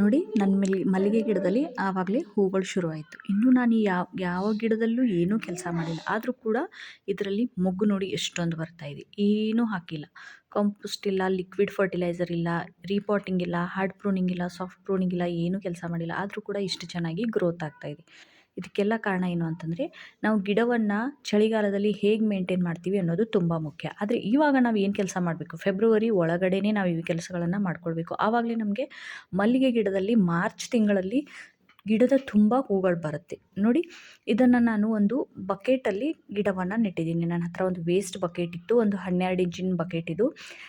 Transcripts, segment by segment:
ನೋಡಿ ನನ್ನ ಮಲ್ಲಿ ಮಲ್ಲಿಗೆ ಗಿಡದಲ್ಲಿ ಆವಾಗಲೇ ಹೂಗಳು ಶುರುವಾಯಿತು. ಇನ್ನೂ ನಾನು ಯಾವ ಯಾವ ಗಿಡದಲ್ಲೂ ಏನೂ ಕೆಲಸ ಮಾಡಿಲ್ಲ. ಆದರೂ ಕೂಡ ಇದರಲ್ಲಿ ಮೊಗ್ಗು ನೋಡಿ ಎಷ್ಟೊಂದು ಬರ್ತಾ ಇದೆ. ಏನೂ ಹಾಕಿಲ್ಲ. ಕಾಂಪೋಸ್ಟ್ ಇಲ್ಲ ಲಿಕ್ವಿಡ್ ಫರ್ಟಿಲೈಸರ್ ಇಲ್ಲ ರೀಪಾಟಿಂಗ್ ಇಲ್ಲ ಹಾರ್ಡ್ ಪ್ರೂನಿಂಗ್ ಇಲ್ಲ ಸಾಫ್ಟ್ ಪ್ರೂನಿಂಗ್ ಇಲ್ಲ, ಏನೂ ಕೆಲಸ ಮಾಡಿಲ್ಲ. ಆದರೂ ಕೂಡ ಇಷ್ಟು ಚೆನ್ನಾಗಿ ಗ್ರೋತ್ ಆಗ್ತಾ ಇದೆ. ಇದಕ್ಕೆಲ್ಲ ಕಾರಣ ಏನು ಅಂತಂದರೆ, ನಾವು ಗಿಡವನ್ನು ಚಳಿಗಾಲದಲ್ಲಿ ಹೇಗೆ ಮೇಂಟೈನ್ ಮಾಡ್ತೀವಿ ಅನ್ನೋದು ತುಂಬ ಮುಖ್ಯ. ಆದರೆ ಇವಾಗ ನಾವು ಏನು ಕೆಲಸ ಮಾಡಬೇಕು? ಫೆಬ್ರವರಿ ಒಳಗಡೆನೇ ನಾವು ಈ ಕೆಲಸಗಳನ್ನು ಮಾಡ್ಕೊಳ್ಬೇಕು. ಆವಾಗಲೇ ನಮಗೆ ಮಲ್ಲಿಗೆ ಗಿಡದಲ್ಲಿ ಮಾರ್ಚ್ ತಿಂಗಳಲ್ಲಿ ಗಿಡದ ತುಂಬ ಹೂಗಳು ಬರುತ್ತೆ. ನೋಡಿ, ಇದನ್ನು ನಾನು ಒಂದು ಬಕೆಟಲ್ಲಿ ಗಿಡವನ್ನು ನೆಟ್ಟಿದ್ದೀನಿ. ನನ್ನ ಹತ್ರ ಒಂದು ವೇಸ್ಟ್ ಬಕೆಟ್ ಇತ್ತು, ಒಂದು ಹನ್ನೆರಡು ಇಂಚಿನ ಬಕೆಟ್ ಇದು.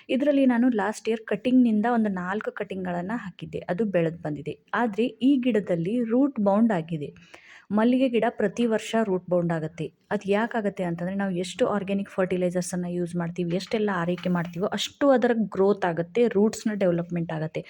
ಇದರಲ್ಲಿ ನಾನು ಲಾಸ್ಟ್ ಇಯರ್ ಕಟಿಂಗ್ನಿಂದ ಒಂದು ನಾಲ್ಕು ಕಟಿಂಗ್ಗಳನ್ನು ಹಾಕಿದ್ದೆ. ಅದು ಬೆಳೆದು ಬಂದಿದೆ. ಆದರೆ ಈ ಗಿಡದಲ್ಲಿ ರೂಟ್ ಬೌಂಡ್ ಆಗಿದೆ. ಮಲ್ಲಿಗೆ ಗಿಡ ಪ್ರತಿ ವರ್ಷ ರೂಟ್ ಬೌಂಡ್ ಆಗುತ್ತೆ. ಅದು ಯಾಕಾಗುತ್ತೆ ಅಂತಂದರೆ ನಾವು ಎಷ್ಟು ಆರ್ಗ್ಯಾನಿಕ್ ಫರ್ಟಿಲೈಸರ್ಸನ್ನು ಯೂಸ್ ಮಾಡ್ತೀವಿ, ಎಷ್ಟೆಲ್ಲ ಆರೈಕೆ ಮಾಡ್ತೀವೋ ಅಷ್ಟು ಅದರ ಗ್ರೋತ್ ಆಗುತ್ತೆ ರೂಟ್ಸ್ನ ಡೆವಲಪ್ಮೆಂಟ್ ಆಗುತ್ತೆ.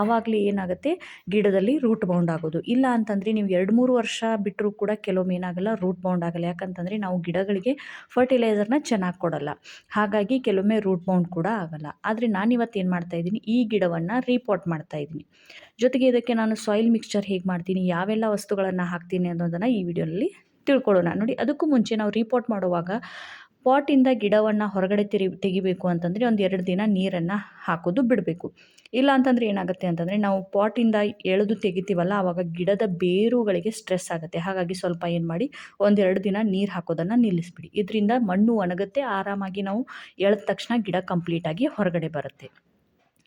ಆವಾಗಲೇ ಏನಾಗುತ್ತೆ, ಗಿಡದಲ್ಲಿ ರೂಟ್ ಬೌಂಡ್ ಆಗೋದು. ಇಲ್ಲ ಅಂತಂದರೆ ನೀವು ಎರಡು ಮೂರು ವರ್ಷ ಬಿಟ್ಟರೂ ಕೂಡ ಕೆಲವೊಮ್ಮೆ ಏನಾಗಲ್ಲ ರೂಟ್ ಬೌಂಡ್ ಆಗಲ್ಲ. ಯಾಕಂತಂದರೆ ನಾವು ಗಿಡಗಳಿಗೆ ಫರ್ಟಿಲೈಸರ್ನ ಚೆನ್ನಾಗಿ ಕೊಡಲ್ಲ. ಹಾಗಾಗಿ ಕೆಲವೊಮ್ಮೆ ರೂಟ್ ಬೌಂಡ್ ಕೂಡ ಆಗಲ್ಲ. ಆದರೆ ನಾನಿವತ್ತು ಏನು ಮಾಡ್ತಾ ಇದ್ದೀನಿ, ಈ ಗಿಡವನ್ನು ರೀಪೋರ್ಟ್ ಮಾಡ್ತಾ ಇದ್ದೀನಿ. ಜೊತೆಗೆ ಇದಕ್ಕೆ ನಾನು ಸಾಯಿಲ್ ಮಿಕ್ಸ್ಚರ್ ಹೇಗೆ ಮಾಡ್ತೀನಿ, ಯಾವೆಲ್ಲ ವಸ್ತುಗಳನ್ನು ಹಾಕ್ತೀನಿ ಅನ್ನೋದನ್ನು ಈ ವಿಡಿಯೋನಲ್ಲಿ ತಿಳ್ಕೊಳ್ಳೋಣ. ನೋಡಿ, ಅದಕ್ಕೂ ಮುಂಚೆ ನಾವು ರಿಪೋರ್ಟ್ ಮಾಡುವಾಗ ಪಾಟಿಂದ ಗಿಡವನ್ನು ಹೊರಗಡೆ ತಿರಿ, ತೆಗಿಬೇಕು ಅಂತಂದರೆ ಒಂದು ಎರಡು ದಿನ ನೀರನ್ನು ಹಾಕೋದು ಬಿಡಬೇಕು. ಇಲ್ಲ ಅಂತಂದರೆ ಏನಾಗುತ್ತೆ ಅಂತಂದರೆ ನಾವು ಪಾಟಿಂದ ಎಳೆದು ತೆಗಿತೀವಲ್ಲ ಆವಾಗ ಗಿಡದ ಬೇರುಗಳಿಗೆ ಸ್ಟ್ರೆಸ್ ಆಗುತ್ತೆ. ಹಾಗಾಗಿ ಸ್ವಲ್ಪ ಏನು ಮಾಡಿ ಒಂದೆರಡು ದಿನ ನೀರು ಹಾಕೋದನ್ನು ನಿಲ್ಲಿಸ್ಬಿಡಿ. ಇದರಿಂದ ಮಣ್ಣು ಒಣಗುತ್ತೆ, ಆರಾಮಾಗಿ ನಾವು ಎಳೆದ ತಕ್ಷಣ ಗಿಡ ಕಂಪ್ಲೀಟಾಗಿ ಹೊರಗಡೆ ಬರುತ್ತೆ.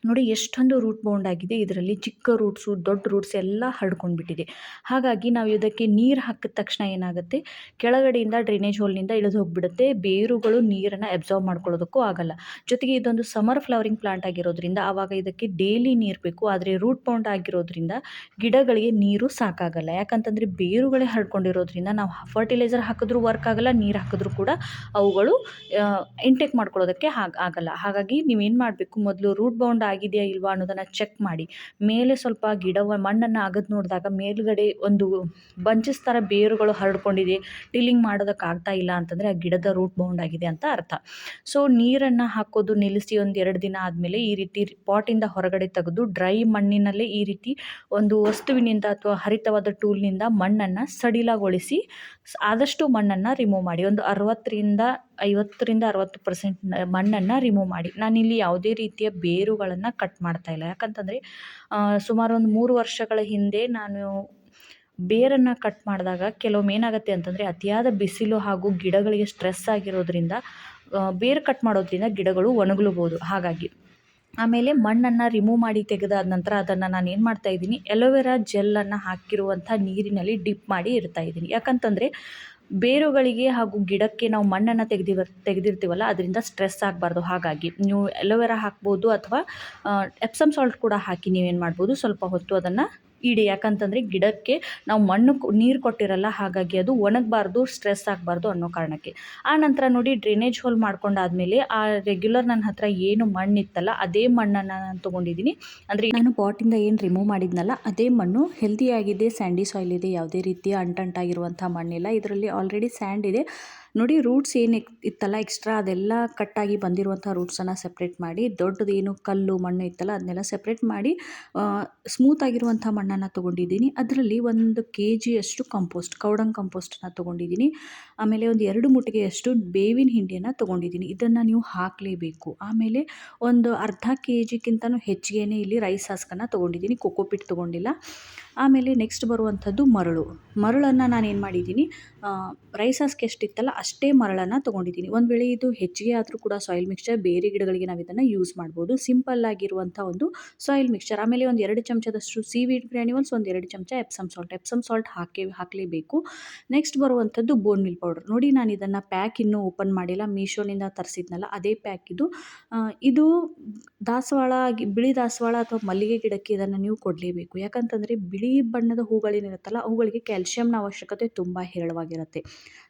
ನೋಡಿ ಎಷ್ಟೊಂದು ರೂಟ್ ಬೌಂಡ್ ಆಗಿದೆ. ಇದರಲ್ಲಿ ಚಿಕ್ಕ ರೂಟ್ಸು ದೊಡ್ಡ ರೂಟ್ಸ್ ಎಲ್ಲ ಹರಡ್ಕೊಂಡ್ಬಿಟ್ಟಿದೆ. ಹಾಗಾಗಿ ನಾವು ಇದಕ್ಕೆ ನೀರು ಹಾಕಿದ ತಕ್ಷಣ ಏನಾಗುತ್ತೆ? ಕೆಳಗಡೆಯಿಂದ ಡ್ರೈನೇಜ್ ಹೋಲ್ನಿಂದ ಇಳಿದು ಹೋಗಿಬಿಡುತ್ತೆ. ಬೇರುಗಳು ನೀರನ್ನು ಅಬ್ಸಾರ್ವ್ ಮಾಡ್ಕೊಳ್ಳೋದಕ್ಕೂ ಆಗಲ್ಲ. ಜೊತೆಗೆ ಇದೊಂದು ಸಮರ್ ಫ್ಲವರಿಂಗ್ ಪ್ಲಾಂಟ್ ಆಗಿರೋದ್ರಿಂದ ಆವಾಗ ಇದಕ್ಕೆ ಡೈಲಿ ನೀರು ಬೇಕು. ಆದರೆ ರೂಟ್ ಬೌಂಡ್ ಆಗಿರೋದ್ರಿಂದ ಗಿಡಗಳಿಗೆ ನೀರು ಸಾಕಾಗಲ್ಲ. ಯಾಕಂತಂದರೆ ಬೇರುಗಳೇ ಹರಡ್ಕೊಂಡಿರೋದ್ರಿಂದ ನಾವು ಫರ್ಟಿಲೈಸರ್ ಹಾಕಿದ್ರೂ ವರ್ಕ್ ಆಗಲ್ಲ, ನೀರು ಹಾಕಿದ್ರೂ ಕೂಡ ಅವುಗಳು ಇಂಟೇಕ್ ಮಾಡ್ಕೊಳ್ಳೋದಕ್ಕೆ ಆಗಲ್ಲ. ಹಾಗಾಗಿ ನೀವೇನು ಮಾಡಬೇಕು? ಮೊದಲು ರೂಟ್ ಬೌಂಡ್ ಆಗಿದೆಯಾ ಇಲ್ವಾ ಅನ್ನೋದನ್ನು ಚೆಕ್ ಮಾಡಿ. ಮೇಲೆ ಸ್ವಲ್ಪ ಗಿಡವ ಮಣ್ಣನ್ನು ಅಗದು ನೋಡಿದಾಗ ಮೇಲುಗಡೆ ಒಂದು ಬಂಚಸ್ ಥರ ಬೇರುಗಳು ಹರಡ್ಕೊಂಡಿದೆ. ಟಿಲ್ಲಿಂಗ್ ಮಾಡೋದಕ್ಕೆ ಆಗ್ತಾ ಇಲ್ಲ ಅಂತಂದರೆ ಆ ಗಿಡದ ರೂಟ್ ಬೌಂಡ್ ಆಗಿದೆ ಅಂತ ಅರ್ಥ. ಸೊ ನೀರನ್ನು ಹಾಕೋದು ನಿಲ್ಲಿಸಿ ಒಂದು ಎರಡು ದಿನ ಆದಮೇಲೆ ಈ ರೀತಿ ಪಾಟಿಂದ ಹೊರಗಡೆ ತೆಗೆದು ಡ್ರೈ ಮಣ್ಣಿನಲ್ಲೇ ಈ ರೀತಿ ಒಂದು ವಸ್ತುವಿನಿಂದ ಅಥವಾ ಹರಿತವಾದ ಟೂಲ್ನಿಂದ ಮಣ್ಣನ್ನು ಸಡಿಲಗೊಳಿಸಿ ಆದಷ್ಟು ಮಣ್ಣನ್ನು ರಿಮೂವ್ ಮಾಡಿ. ಒಂದು ಅರವತ್ತರಿಂದ ಐವತ್ತರಿಂದ ಅರವತ್ತು ಪರ್ಸೆಂಟ್ ಮಣ್ಣನ್ನು ರಿಮೂವ್ ಮಾಡಿ. ನಾನಿಲ್ಲಿ ಯಾವುದೇ ರೀತಿಯ ಬೇರುಗಳನ್ನು ಕಟ್ ಮಾಡ್ತಾ ಇಲ್ಲ. ಯಾಕಂತಂದರೆ ಸುಮಾರು ಒಂದು ಮೂರು ವರ್ಷಗಳ ಹಿಂದೆ ನಾನು ಬೇರನ್ನು ಕಟ್ ಮಾಡಿದಾಗ ಕೆಲವೊಮ್ಮೆ ಏನಾಗುತ್ತೆ ಅಂತಂದರೆ, ಅತಿಯಾದ ಬಿಸಿಲು ಹಾಗೂ ಗಿಡಗಳಿಗೆ ಸ್ಟ್ರೆಸ್ ಆಗಿರೋದ್ರಿಂದ ಬೇರು ಕಟ್ ಮಾಡೋದ್ರಿಂದ ಗಿಡಗಳು ಒಣಗಲೂಬೋದು. ಹಾಗಾಗಿ, ಆಮೇಲೆ ಮಣ್ಣನ್ನು ರಿಮೂವ್ ಮಾಡಿ ತೆಗೆದಾದ ನಂತರ ಅದನ್ನು ನಾನು ಏನು ಮಾಡ್ತಾ ಇದ್ದೀನಿ ಎಲೋವೆರಾ ಜೆಲ್ಲನ್ನು ಹಾಕಿರುವಂಥ ನೀರಿನಲ್ಲಿ ಡಿಪ್ ಮಾಡಿ ಇರ್ತಾಯಿದ್ದೀನಿ ಯಾಕಂತಂದರೆ ಬೇರುಗಳಿಗೆ ಹಾಗೂ ಗಿಡಕ್ಕೆ ನಾವು ಮಣ್ಣನ್ನು ತೆಗೆದಿವ, ತೆಗೆದಿರ್ತೀವಲ್ಲ, ಅದರಿಂದ ಸ್ಟ್ರೆಸ್ ಆಗಬಾರ್ದು. ಹಾಗಾಗಿ ನೀವು ಎಲೋವೆರಾ ಹಾಕ್ಬೋದು ಅಥವಾ ಎಪ್ಸಮ್ ಸಾಲ್ಟ್ ಕೂಡ ಹಾಕಿ ನೀವೇನು ಮಾಡ್ಬೋದು, ಸ್ವಲ್ಪ ಹೊತ್ತು ಅದನ್ನು ಇಡಿ. ಯಾಕಂತಂದರೆ ಗಿಡಕ್ಕೆ ನಾವು ಮಣ್ಣು ನೀರು ಕೊಟ್ಟಿರಲ್ಲ, ಹಾಗಾಗಿ ಅದು ಒಣಗಬಾರ್ದು, ಸ್ಟ್ರೆಸ್ ಆಗಬಾರ್ದು ಅನ್ನೋ ಕಾರಣಕ್ಕೆ. ಆ ನಂತರ ನೋಡಿ, ಡ್ರೈನೇಜ್ ಹೋಲ್ ಮಾಡ್ಕೊಂಡಾದ್ಮೇಲೆ ಆ ರೆಗ್ಯುಲರ್ ನನ್ನ ಹತ್ರ ಏನು ಮಣ್ಣಿತ್ತಲ್ಲ, ಅದೇ ಮಣ್ಣನ್ನು ನಾನು ತೊಗೊಂಡಿದ್ದೀನಿ. ಅಂದರೆ ನಾನು ಪಾಟಿಂದ ಏನು ರಿಮೂವ್ ಮಾಡಿದ್ನಲ್ಲ, ಅದೇ ಮಣ್ಣು ಹೆಲ್ದಿಯಾಗಿದೆ ಸ್ಯಾಂಡಿ ಸಾಯಿಲ್ ಇದೆ, ಯಾವುದೇ ರೀತಿಯ ಅಂಟಂಟಾಗಿರುವಂಥ ಮಣ್ಣಿಲ್ಲ. ಇದರಲ್ಲಿ ಆಲ್ರೆಡಿ ಸ್ಯಾಂಡ್ ಇದೆ. ನೋಡಿ ರೂಟ್ಸ್ ಏನು ಇತ್ತಲ್ಲ ಎಕ್ಸ್ಟ್ರಾ ಅದೆಲ್ಲ ಕಟ್ಟಾಗಿ ಬಂದಿರುವಂಥ ರೂಟ್ಸನ್ನು ಸಪ್ರೇಟ್ ಮಾಡಿ ದೊಡ್ಡದೇನು ಕಲ್ಲು, ಮಣ್ಣು ಇತ್ತಲ್ಲ, ಅದನ್ನೆಲ್ಲ ಸಪ್ರೇಟ್ ಮಾಡಿ ಸ್ಮೂತ್ ಆಗಿರುವಂಥ ಮಣ್ಣನ್ನು ತೊಗೊಂಡಿದ್ದೀನಿ. ಅದರಲ್ಲಿ ಒಂದು ಕೆ ಜಿಯಷ್ಟು ಕಂಪೋಸ್ಟ್ ಕೌಡಂಗ್ ಕಂಪೋಸ್ಟನ್ನು ತೊಗೊಂಡಿದ್ದೀನಿ. ಆಮೇಲೆ ಒಂದು ಎರಡು ಮುಟ್ಟಿಗೆಯಷ್ಟು ಬೇವಿನ ಹಿಂಡಿಯನ್ನು ತೊಗೊಂಡಿದ್ದೀನಿ. ಇದನ್ನು ನೀವು ಹಾಕಲೇಬೇಕು. ಆಮೇಲೆ ಒಂದು ಅರ್ಧ ಕೆ ಜಿಗಿಂತನೂ ಹೆಚ್ಚಿಗೆ ಇಲ್ಲಿ ರೈಸ್ ಹಾಸ್ಕನ್ನು ತೊಗೊಂಡಿದ್ದೀನಿ. ಕೊಕೋಪಿಟ್ ತೊಗೊಂಡಿಲ್ಲ. ಆಮೇಲೆ ನೆಕ್ಸ್ಟ್ ಬರುವಂಥದ್ದು ಮರಳು. ಮರಳನ್ನು ನಾನು ಏನು ಮಾಡಿದ್ದೀನಿ ರೈಸ್ ಹಾಸ್ಕ್ ಎಷ್ಟಿತ್ತಲ್ಲ ಅಷ್ಟೇ ಮರಳನ್ನು ತೊಗೊಂಡಿದ್ದೀನಿ. ಒಂದು ವೇಳೆ ಇದು ಹೆಚ್ಚಿಗೆ ಆದರೂ ಕೂಡ ಸಾಯಿಲ್ ಮಿಕ್ಸ್ಚರ್ ಬೇರೆ ಗಿಡಗಳಿಗೆ ನಾವು ಇದನ್ನು ಯೂಸ್ ಮಾಡ್ಬೋದು. ಸಿಂಪಲ್ ಆಗಿರುವಂಥ ಒಂದು ಸಾಯಿಲ್ ಮಿಕ್ಸ್ಚರ್ ಆಮೇಲೆ ಒಂದು ಎರಡು ಚಮಚದಷ್ಟು ಸೀವೀಡ್ ಗ್ರ್ಯಾನ್ಯೂಲ್ಸ್ ಒಂದು ಎರಡು ಚಮಚ ಎಪ್ಸಮ್ ಸಾಲ್ಟ್ ಎಪ್ಸಮ್ ಸಾಲ್ಟ್ ಹಾಕಿ, ಹಾಕಲೇಬೇಕು. ನೆಕ್ಸ್ಟ್ ಬರುವಂಥದ್ದು ಬೋನ್ ಮಿಲ್ ಪೌಡರ್ ನೋಡಿ ನಾನು ಇದನ್ನು ಪ್ಯಾಕ್ ಇನ್ನೂ ಓಪನ್ ಮಾಡಿಲ್ಲ. ಮೀಶೋನಿಂದ ತರಿಸಿದ್ನಲ್ಲ, ಅದೇ ಪ್ಯಾಕ್ ಇದು. ಇದು ದಾಸವಾಳ, ಬಿಳಿ ದಾಸವಾಳ ಅಥವಾ ಮಲ್ಲಿಗೆ ಗಿಡಕ್ಕೆ ಇದನ್ನು ನೀವು ಕೊಡಲೇಬೇಕು. ಯಾಕಂತಂದರೆ ಬಿಳಿ ಬಣ್ಣದ ಹೂಗಳೇನಿರುತ್ತಲ್ಲ, ಅವುಗಳಿಗೆ ಕ್ಯಾಲ್ಶಿಯಂನ ಅವಶ್ಯಕತೆ ತುಂಬ ಹೇರಳವಾಗಿರುತ್ತೆ.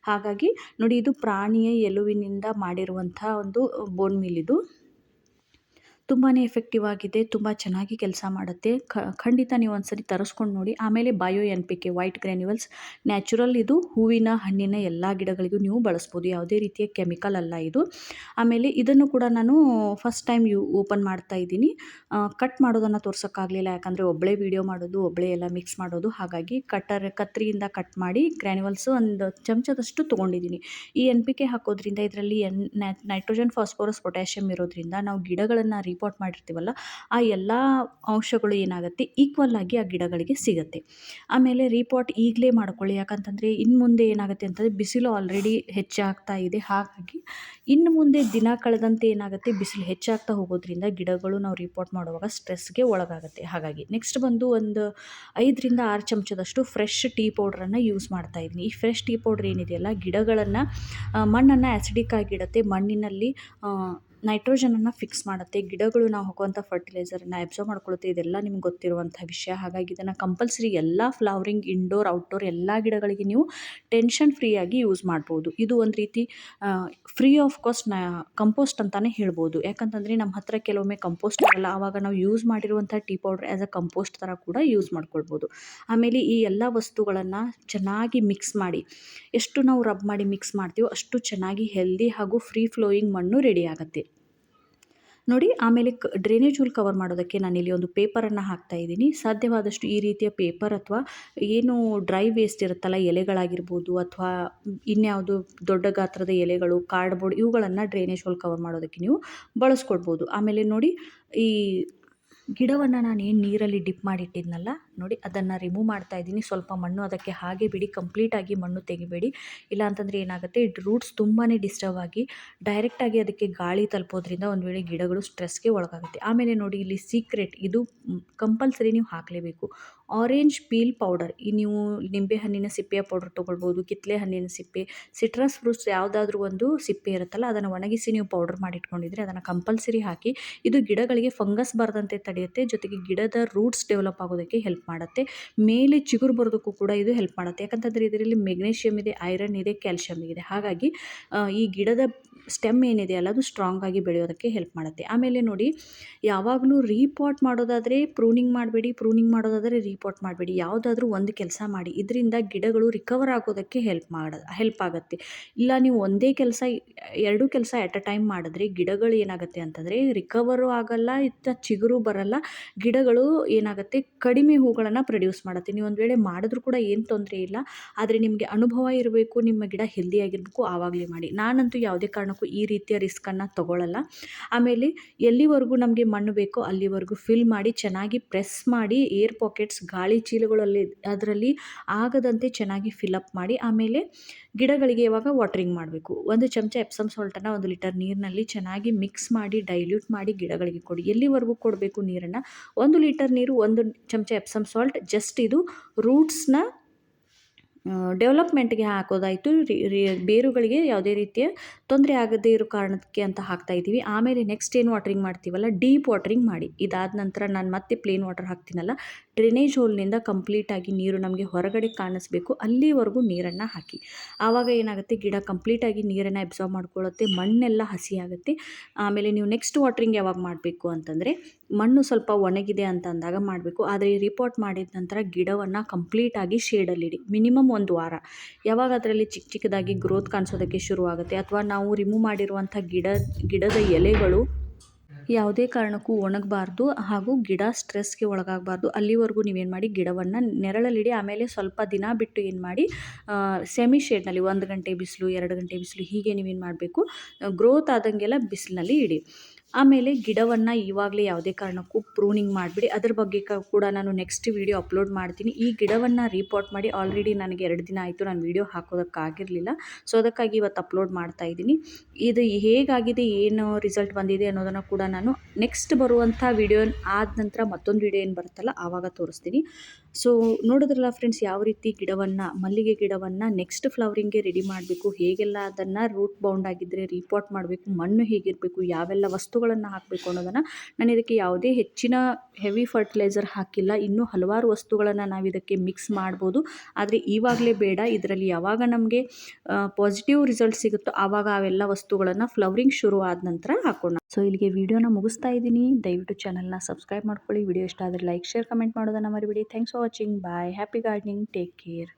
ಹಾಗಾಗಿ ನೋಡಿ ಇದು ಪ್ರಾಣಿಯ ಎಲುವಿನಿಂದ ಮಾಡಿರುವಂತಹ ಒಂದು ಬೋನ್ ಮಿಲ್ ಇದು. ತುಂಬಾ ಎಫೆಕ್ಟಿವ್ ಆಗಿದೆ, ತುಂಬ ಚೆನ್ನಾಗಿ ಕೆಲಸ ಮಾಡುತ್ತೆ. ಖಂಡಿತ ನೀವು ಒಂದ್ಸರಿ ತರಿಸ್ಕೊಂಡು ನೋಡಿ. ಆಮೇಲೆ bio N P K white granules natural ಇದು, ಹೂವಿನ, ಹಣ್ಣಿನ ಎಲ್ಲ ಗಿಡಗಳಿಗೂ ನೀವು ಬಳಸ್ಬೋದು. ಯಾವುದೇ ರೀತಿಯ ಕೆಮಿಕಲ್ ಅಲ್ಲ ಇದು. ಆಮೇಲೆ ಇದನ್ನು ಕೂಡ ನಾನು ಫಸ್ಟ್ ಟೈಮ್ ಯು ಓಪನ್ ಮಾಡ್ತಾ ಇದ್ದೀನಿ. ಕಟ್ ಮಾಡೋದನ್ನು ತೋರ್ಸೋಕ್ಕಾಗಲಿಲ್ಲ. ಯಾಕಂದರೆ ಒಬ್ಬಳೇ ವೀಡಿಯೋ ಮಾಡೋದು ಒಬ್ಬಳೇ ಎಲ್ಲ ಮಿಕ್ಸ್ ಮಾಡೋದು. ಹಾಗಾಗಿ ಕಟ್ಟರ್ ಕತ್ರಿಯಿಂದ ಕಟ್ ಮಾಡಿ ಗ್ರ್ಯಾನ್ಯುವಲ್ಸ್ ಒಂದು ಚಮಚದಷ್ಟು ತೊಗೊಂಡಿದ್ದೀನಿ. ಈ ಎನ್ ಪಿ ಕೆ ಹಾಕೋದ್ರಿಂದ ಇದರಲ್ಲಿ ಎನ್ ನೈಟ್ರೋಜನ್ ಫಾಸ್ಫರಸ್ ಪೊಟ್ಯಾಷಿಯಮ್ ಇರೋದ್ರಿಂದ ನಾವು ಗಿಡಗಳನ್ನು ರಿಪೋರ್ಟ್ ಮಾಡಿರ್ತೀವಲ್ಲ, ಆ ಎಲ್ಲ ಅಂಶಗಳು ಏನಾಗುತ್ತೆ? ಈಕ್ವಲ್ ಆಗಿ ಆ ಗಿಡಗಳಿಗೆ ಸಿಗುತ್ತೆ. ಆಮೇಲೆ ರೀಪಾಟ್ ಈಗಲೇ ಮಾಡ್ಕೊಳ್ಳಿ. ಯಾಕಂತಂದರೆ ಇನ್ನು ಮುಂದೆ ಏನಾಗುತ್ತೆ ಅಂತಂದರೆ ಬಿಸಿಲು ಆಲ್ರೆಡಿ ಹೆಚ್ಚಾಗ್ತಾ ಇದೆ. ಹಾಗಾಗಿ ಇನ್ನು ಮುಂದೆ ದಿನ ಕಳೆದಂತೆ ಏನಾಗುತ್ತೆ? ಬಿಸಿಲು ಹೆಚ್ಚಾಗ್ತಾ ಹೋಗೋದ್ರಿಂದ ಗಿಡಗಳು ನಾವು ರಿಪೋರ್ಟ್ ಮಾಡುವಾಗ ಸ್ಟ್ರೆಸ್ಗೆ ಒಳಗಾಗುತ್ತೆ. ಹಾಗಾಗಿ ನೆಕ್ಸ್ಟ್ ಬಂದು ಒಂದು ಐದರಿಂದ ಆರು ಚಮಚದಷ್ಟು ಫ್ರೆಶ್ ಟೀ ಪೌಡ್ರನ್ನು ಯೂಸ್ ಮಾಡ್ತಾ ಇದ್ದೀನಿ. ಈ ಫ್ರೆಶ್ ಟೀ ಪೌಡ್ರ್ ಏನಿದೆಯಲ್ಲ, ಗಿಡಗಳನ್ನು ಮಣ್ಣನ್ನು ಆ್ಯಸಿಡಿಕ್ ಆಗಿಡುತ್ತೆ. ಮಣ್ಣಿನಲ್ಲಿ ನೈಟ್ರೋಜನನ್ನು ಫಿಕ್ಸ್ ಮಾಡುತ್ತೆ, ಗಿಡಗಳು ನಾವು ಹಾಕುವಂಥ ಫರ್ಟಿಲೈಸರನ್ನು ಅಬ್ಸರ್ವ್ ಮಾಡ್ಕೊಳ್ಳುತ್ತೆ ಇದೆಲ್ಲ ನಿಮ್ಗೆ ಗೊತ್ತಿರುವಂಥ ವಿಷಯ. ಹಾಗಾಗಿ ಇದನ್ನು ಕಂಪಲ್ಸರಿ ಎಲ್ಲ ಫ್ಲವರಿಂಗ್, ಇಂಡೋರ್, ಔಟ್ಡೋರ್ ಎಲ್ಲ ಗಿಡಗಳಿಗೆ ನೀವು ಟೆನ್ಷನ್ ಫ್ರೀಯಾಗಿ ಯೂಸ್ ಮಾಡ್ಬೋದು. ಇದು ಒಂದು ರೀತಿ ಫ್ರೀ ಆಫ್ ಕಾಸ್ಟ್ನ, ಕಂಪೋಸ್ಟ್ ಅಂತಲೇ ಹೇಳ್ಬೋದು. ಯಾಕಂತಂದರೆ ನಮ್ಮ ಹತ್ರ ಕೆಲವೊಮ್ಮೆ ಕಂಪೋಸ್ಟ್ ಇರಲ್ಲ, ಆವಾಗ ನಾವು ಯೂಸ್ ಮಾಡಿರುವಂಥ tea powder as a compost ಥರ ಕೂಡ ಯೂಸ್ ಮಾಡ್ಕೊಳ್ಬೋದು. ಆಮೇಲೆ ಈ ಎಲ್ಲ ವಸ್ತುಗಳನ್ನು ಚೆನ್ನಾಗಿ ಮಿಕ್ಸ್ ಮಾಡಿ, ಎಷ್ಟು ನಾವು ರಬ್ ಮಾಡಿ ಮಿಕ್ಸ್ ಮಾಡ್ತೀವೋ ಅಷ್ಟು ಚೆನ್ನಾಗಿ ಹೆಲ್ದಿ ಹಾಗೂ ಫ್ರೀ ಫ್ಲೋಯಿಂಗ್ ಮಣ್ಣು ರೆಡಿ ಆಗುತ್ತೆ. ನೋಡಿ, ಆಮೇಲೆ ಕ ಡ್ರೈನೇಜ್ ಹೋಲ್ ಕವರ್ ಮಾಡೋದಕ್ಕೆ ನಾನಿಲ್ಲಿ ಒಂದು ಪೇಪರನ್ನು ಹಾಕ್ತಾ ಇದ್ದೀನಿ. ಸಾಧ್ಯವಾದಷ್ಟು ಈ ರೀತಿಯ ಪೇಪರ್ ಅಥವಾ ಏನು ಡ್ರೈ ವೇಸ್ಟ್ ಇರುತ್ತಲ್ಲ, ಎಲೆಗಳಾಗಿರ್ಬೋದು ಅಥವಾ ಇನ್ಯಾವುದು ದೊಡ್ಡ ಗಾತ್ರದ ಎಲೆಗಳು ಕಾರ್ಡ್ಬೋರ್ಡ್ ಇವುಗಳನ್ನು ಡ್ರೈನೇಜ್ ಹೋಲ್ ಕವರ್ ಮಾಡೋದಕ್ಕೆ ನೀವು ಬಳಸ್ಕೊಳ್ಬೋದು ಆಮೇಲೆ ನೋಡಿ, ಈ ಗಿಡವನ್ನು ನಾನು ಏನು ನೀರಲ್ಲಿ ಡಿಪ್ ಮಾಡಿಟ್ಟಿದ್ನಲ್ಲ ನೋಡಿ, ಅದನ್ನು ರಿಮೂವ್ ಮಾಡ್ತಾ ಇದ್ದೀನಿ. ಸ್ವಲ್ಪ ಮಣ್ಣು ಅದಕ್ಕೆ ಹಾಗೆ ಬಿಡಿ ಕಂಪ್ಲೀಟಾಗಿ ಮಣ್ಣು ತೆಗಿಬೇಡಿ. ಇಲ್ಲ ಅಂತಂದರೆ ಏನಾಗುತ್ತೆ ರೂಟ್ಸ್ ತುಂಬಾ ಡಿಸ್ಟರ್ಬ್ ಆಗಿ ಡೈರೆಕ್ಟಾಗಿ ಅದಕ್ಕೆ ಗಾಳಿ ತಲುಪೋದ್ರಿಂದ ಒಂದು ವೇಳೆ ಗಿಡಗಳು ಸ್ಟ್ರೆಸ್ಗೆ ಒಳಗಾಗುತ್ತೆ. ಆಮೇಲೆ ನೋಡಿ, ಇಲ್ಲಿ ಸೀಕ್ರೆಟ್ ಇದು ಕಂಪಲ್ಸರಿ ನೀವು ಹಾಕಲೇಬೇಕು. ಆರೆಂಜ್ ಪೀಲ್ ಪೌಡರ್ ಈ ನೀವು ನಿಂಬೆ ಹಣ್ಣಿನ ಸಿಪ್ಪೆಯ ಪೌಡರ್ ತೊಗೊಳ್ಬೋದು ಕಿತ್ತಲೆ ಹಣ್ಣಿನ ಸಿಪ್ಪೆ ಸಿಟ್ರಸ್ ಫ್ರೂಟ್ಸ್ ಯಾವುದಾದ್ರೂ ಒಂದು ಸಿಪ್ಪೆ ಇರುತ್ತಲ್ಲ, ಅದನ್ನು ಒಣಗಿಸಿ ನೀವು ಪೌಡರ್ ಮಾಡಿಟ್ಕೊಂಡಿದ್ರೆ ಅದನ್ನು ಕಂಪಲ್ಸರಿ ಹಾಕಿ, ಇದು ಗಿಡಗಳಿಗೆ ಫಂಗಸ್ ಬರದಂತೆ ತಡೆಯುತ್ತೆ. ಜೊತೆಗೆ ಗಿಡದ ರೂಟ್ಸ್ ಡೆವಲಪ್ ಆಗೋದಕ್ಕೆ ಹೆಲ್ಪ್ ಮಾಡುತ್ತೆ. ಮೇಲೆ ಚಿಗುರು ಬರೋದಕ್ಕೂ ಕೂಡ ಇದು ಹೆಲ್ಪ್ ಮಾಡುತ್ತೆ. ಯಾಕಂತಂದರೆ ಇದರಲ್ಲಿ ಮೆಗ್ನೀಷಿಯಮ್ ಇದೆ ಐರನ್ ಇದೆ ಕ್ಯಾಲ್ಶಿಯಮ್ ಇದೆ. ಹಾಗಾಗಿ ಈ ಗಿಡದ ಸ್ಟೆಮ್ ಏನಿದೆ ಅಲ್ಲ, ಅದು ಸ್ಟ್ರಾಂಗ್ ಆಗಿ ಬೆಳೆಯೋದಕ್ಕೆ ಹೆಲ್ಪ್ ಮಾಡುತ್ತೆ. ಆಮೇಲೆ ನೋಡಿ, ಯಾವಾಗಲೂ ರೀಪಾಟ್ ಮಾಡೋದಾದರೆ ಪ್ರೂನಿಂಗ್ ಮಾಡಬೇಡಿ ಪ್ರೂನಿಂಗ್ ಮಾಡೋದಾದರೆ ರೀಪಾಟ್ ಮಾಡಬೇಡಿ. ಯಾವುದಾದ್ರೂ ಒಂದು ಕೆಲಸ ಮಾಡಿ, ಇದರಿಂದ ಗಿಡಗಳು ರಿಕವರ್ ಆಗೋದಕ್ಕೆ ಹೆಲ್ಪ್ ಮಾಡ ಹೆಲ್ಪ್ ಆಗುತ್ತೆ. ಇಲ್ಲ, ನೀವು ಒಂದೇ ಕೆಲಸ, ಎರಡೂ ಕೆಲಸ ಎಟ್ ಅ ಟೈಮ್ ಮಾಡಿದ್ರೆ ಗಿಡಗಳು ಏನಾಗುತ್ತೆ ಅಂತಂದರೆ ರಿಕವರು ಆಗಲ್ಲ, ಇತ್ತ ಚಿಗುರು ಬರಲ್ಲ. ಗಿಡಗಳು ಏನಾಗುತ್ತೆ, ಕಡಿಮೆ ಹೂಗಳನ್ನು ಪ್ರೊಡ್ಯೂಸ್ ಮಾಡುತ್ತೆ. ನೀವು ಒಂದು ವೇಳೆ ಮಾಡಿದ್ರೂ ಕೂಡ ಏನು ತೊಂದರೆ ಇಲ್ಲ. ಆದರೆ ನಿಮಗೆ ಅನುಭವ ಇರಬೇಕು, ನಿಮ್ಮ ಗಿಡ ಹೆಲ್ದಿಯಾಗಿರಬೇಕು ಆವಾಗಲೇ ಮಾಡಿ. ನಾನಂತೂ ಯಾವುದೇ ಕಾರಣಕ್ಕೂ ಈ ರೀತಿಯ ರಿಸ್ಕನ್ನು ತೊಗೊಳ್ಳಲ್ಲ ಆಮೇಲೆ ಎಲ್ಲಿವರೆಗೂ ನಮಗೆ ಮಣ್ಣು ಬೇಕೋ ಅಲ್ಲಿವರೆಗೂ ಫಿಲ್ ಮಾಡಿ, ಚೆನ್ನಾಗಿ ಪ್ರೆಸ್ ಮಾಡಿ ಏರ್ ಪಾಕೆಟ್ಸ್ ಗಾಳಿ ಚೀಲಗಳಲ್ಲಿ, ಅದರಲ್ಲಿ ಆಗದಂತೆ ಚೆನ್ನಾಗಿ ಫಿಲಪ್ ಮಾಡಿ, ಆಮೇಲೆ ಗಿಡಗಳಿಗೆ ಇವಾಗ ವಾಟ್ರಿಂಗ್ ಮಾಡಬೇಕು. ಒಂದು ಚಮಚ ಎಪ್ಸಮ್ ಸಾಲ್ಟನ್ನು ಒಂದು ಲೀಟರ್ ನೀರಿನಲ್ಲಿ ಚೆನ್ನಾಗಿ ಮಿಕ್ಸ್ ಮಾಡಿ ಡೈಲ್ಯೂಟ್ ಮಾಡಿ ಗಿಡಗಳಿಗೆ ಕೊಡಿ. ಎಲ್ಲಿವರೆಗೂ ಕೊಡಬೇಕು ನೀರನ್ನು? ಒಂದು ಲೀಟರ್ ನೀರು ಒಂದು ಚಮಚ ಎಪ್ಸಮ್ ಸಾಲ್ಟ್ ಜಸ್ಟ್ ಇದು ರೂಟ್ಸ್ನ ಡೆವಲಪ್ಮೆಂಟ್ಗೆ ಹಾಕೋದಾಯಿತು. ಬೇರುಗಳಿಗೆ ಯಾವುದೇ ರೀತಿಯ ತೊಂದರೆ ಆಗದೇ ಇರೋ ಕಾರಣಕ್ಕೆ ಅಂತ ಹಾಕ್ತಾ ಇದ್ದೀವಿ. ಆಮೇಲೆ ನೆಕ್ಸ್ಟ್ ಏನು ವಾಟ್ರಿಂಗ್ ಮಾಡ್ತೀವಲ್ಲ? ಡೀಪ್ ವಾಟ್ರಿಂಗ್ ಮಾಡಿ. ಇದಾದ ನಂತರ ನಾನು ಮತ್ತೆ ಪ್ಲೇನ್ ವಾಟರ್ ಹಾಕ್ತೀನಲ್ಲ? ಡ್ರೈನೇಜ್ ಹೋಲ್ನಿಂದ ಕಂಪ್ಲೀಟಾಗಿ ನೀರು ನಮಗೆ ಹೊರಗಡೆ ಕಾಣಿಸ್ಬೇಕು. ಅಲ್ಲಿವರೆಗೂ ನೀರನ್ನು ಹಾಕಿ. ಆವಾಗ ಏನಾಗುತ್ತೆ? ಗಿಡ ಕಂಪ್ಲೀಟಾಗಿ ನೀರನ್ನು ಅಬ್ಸಾರ್ವ್ ಮಾಡ್ಕೊಳ್ಳುತ್ತೆ. ಮಣ್ಣೆಲ್ಲ ಹಸಿ ಆಗುತ್ತೆ. ಆಮೇಲೆ ನೀವು ನೆಕ್ಸ್ಟ್ ವಾಟ್ರಿಂಗ್ ಯಾವಾಗ ಮಾಡಬೇಕು ಅಂತಂದರೆ, ಮಣ್ಣು ಸ್ವಲ್ಪ ಒಣಗಿದೆ ಅಂತ ಅಂದಾಗ ಮಾಡಬೇಕು. ಆದರೆ ರಿಪೋರ್ಟ್ ಮಾಡಿದ ನಂತರ ಗಿಡವನ್ನು ಕಂಪ್ಲೀಟಾಗಿ ಶೇಡಲ್ಲಿಡಿ ಮಿನಿಮಮ್ ಒಂದು ವಾರ. ಯಾವಾಗ ಅದರಲ್ಲಿ ಚಿಕ್ಕ ಚಿಕ್ಕದಾಗಿ ಗ್ರೋತ್ ಕಾಣಿಸೋದಕ್ಕೆ ಶುರುವಾಗುತ್ತೆ? ಅಥವಾ ನಾವು ರಿಮೂವ್ ಮಾಡಿರುವಂಥ ಗಿಡ, ಗಿಡದ ಎಲೆಗಳು ಯಾವುದೇ ಕಾರಣಕ್ಕೂ ಒಣಗಬಾರ್ದು ಹಾಗೂ ಗಿಡ ಸ್ಟ್ರೆಸ್ಗೆ ಒಳಗಾಗಬಾರ್ದು. ಅಲ್ಲಿವರೆಗೂ ನೀವೇನು ಮಾಡಿ ಗಿಡವನ್ನು ನೆರಳಲ್ಲಿಡಿ, ಆಮೇಲೆ ಸ್ವಲ್ಪ ದಿನ ಬಿಟ್ಟು ಏನು ಮಾಡಿ ಸೆಮಿ ಶೇಡ್ನಲ್ಲಿ ಒಂದು ಗಂಟೆ ಬಿಸಿಲು, ಎರಡು ಗಂಟೆ ಬಿಸಿಲು ಹೀಗೆ ನೀವೇನು ಮಾಡಬೇಕು ಗ್ರೋತ್ ಆದಂಗೆಲ್ಲ ಬಿಸಿಲಿನಲ್ಲಿ ಇಡಿ. ಆಮೇಲೆ ಗಿಡವನ್ನು ಇವಾಗಲೇ ಯಾವುದೇ ಕಾರಣಕ್ಕೂ ಪ್ರೂನಿಂಗ್ ಮಾಡಿಬಿಡಿ. ಅದ್ರ ಬಗ್ಗೆ ಕೂಡ ನಾನು ನೆಕ್ಸ್ಟ್ ವೀಡಿಯೋ ಅಪ್ಲೋಡ್ ಮಾಡ್ತೀನಿ. ಈ ಗಿಡವನ್ನು ರೀಪಾಟ್ ಮಾಡಿ ಆಲ್ರೆಡಿ ನನಗೆ ಎರಡು ದಿನ ಆಯಿತು ನಾನು ವೀಡಿಯೋ ಹಾಕೋದಕ್ಕಾಗಿರಲಿಲ್ಲ. ಸೊ ಅದಕ್ಕಾಗಿ ಇವತ್ತು ಅಪ್ಲೋಡ್ ಮಾಡ್ತಾ ಇದ್ದೀನಿ. ಇದು ಹೇಗಾಗಿದೆ, ಏನು ರಿಸಲ್ಟ್ ಬಂದಿದೆ ಅನ್ನೋದನ್ನು ಕೂಡ ನಾನು ನೆಕ್ಸ್ಟ್ ಬರುವಂಥ ವೀಡಿಯೋ ಆದ ನಂತರ ಮತ್ತೊಂದು ವೀಡಿಯೋ ಏನು ಬರುತ್ತಲ್ಲ, ಆವಾಗ ತೋರಿಸ್ತೀನಿ. ಸೊ ನೋಡಿದ್ರಲ್ಲ ಫ್ರೆಂಡ್ಸ್ ಯಾವ ರೀತಿ ಗಿಡವನ್ನು, ಮಲ್ಲಿಗೆ ಗಿಡವನ್ನು ನೆಕ್ಸ್ಟ್ ಫ್ಲವರಿಂಗ್ಗೆ ರೆಡಿ ಮಾಡಬೇಕು, ಹೇಗೆಲ್ಲ ಅದನ್ನು ರೂಟ್ ಬೌಂಡ್ ಆಗಿದ್ದರೆ ರೀಪಾಟ್ ಮಾಡಬೇಕು, ಮಣ್ಣು ಹೇಗಿರಬೇಕು, ಯಾವೆಲ್ಲ ವಸ್ತುಗಳನ್ನು ಹಾಕಬೇಕು ಅನ್ನೋದನ್ನು ನಾನು ಇದಕ್ಕೆ ಯಾವುದೇ ಹೆಚ್ಚಿನ ಹೆವಿ ಫರ್ಟಿಲೈಸರ್ ಹಾಕಿಲ್ಲ. ಇನ್ನೂ ಹಲವಾರು ವಸ್ತುಗಳನ್ನು ನಾವು ಇದಕ್ಕೆ ಮಿಕ್ಸ್ ಮಾಡ್ಬೋದು. ಆದರೆ ಈವಾಗಲೇ ಬೇಡ, ಇದರಲ್ಲಿ ಯಾವಾಗ ನಮಗೆ ಪಾಸಿಟಿವ್ ರಿಸಲ್ಟ್ ಸಿಗುತ್ತೋ ಆವಾಗ ಅವೆಲ್ಲ ವಸ್ತುಗಳನ್ನು ಫ್ಲವರಿಂಗ್ ಶುರು ಆದ ನಂತರ ಹಾಕೋಣ. ಸೊ ಇಲ್ಲಿಗೆ ವಿಡಿಯೋನ ಮುಗಿಸ್ತಾ ಇದ್ದೀನಿ. ದಯವಿಟ್ಟು ಚಾನಲ್ನ ಸಬ್ಸ್ಕ್ರೈಬ್ ಮಾಡ್ಕೊಳ್ಳಿ. ವಿಡಿಯೋ ಇಷ್ಟ ಆದರೆ ಲೈಕ್ ಶೇರ್ ಕಮೆಂಟ್ ಮಾಡೋದನ್ನು ಮರಿಬೇಡಿ. Thanks watching. Bye. Happy gardening. Take care.